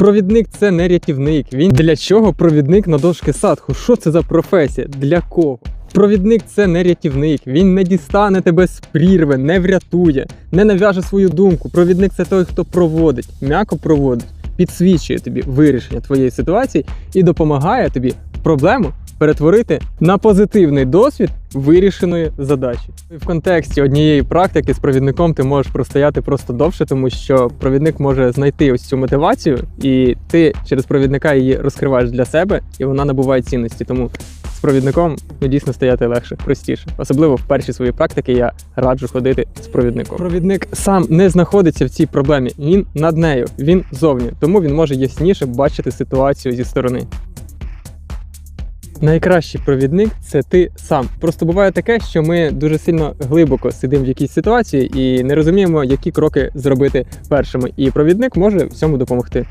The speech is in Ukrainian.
Провідник це не рятівник. Він для чого провідник на дошки садху? Що це за професія? Для кого? Провідник це не рятівник. Він не дістане тебе з прірви, не врятує, не нав'яже свою думку. Провідник це той, хто проводить, м'яко проводить, підсвічує тобі вирішення твоєї ситуації і допомагає тобі проблему перетворити на позитивний досвід вирішеної задачі. В контексті однієї практики з провідником ти можеш простояти просто довше, тому що провідник може знайти ось цю мотивацію, і ти через провідника її розкриваєш для себе, і вона набуває цінності. Тому з провідником ну, дійсно стояти легше, простіше. Особливо в перші свої практики я раджу ходити з провідником. Провідник сам не знаходиться в цій проблемі, він над нею, він зовні, тому він може ясніше бачити ситуацію зі сторони. Найкращий провідник це ти сам. Просто буває таке, що ми дуже сильно глибоко сидимо в якійсь ситуації і не розуміємо, які кроки зробити першими. І провідник може в цьому допомогти.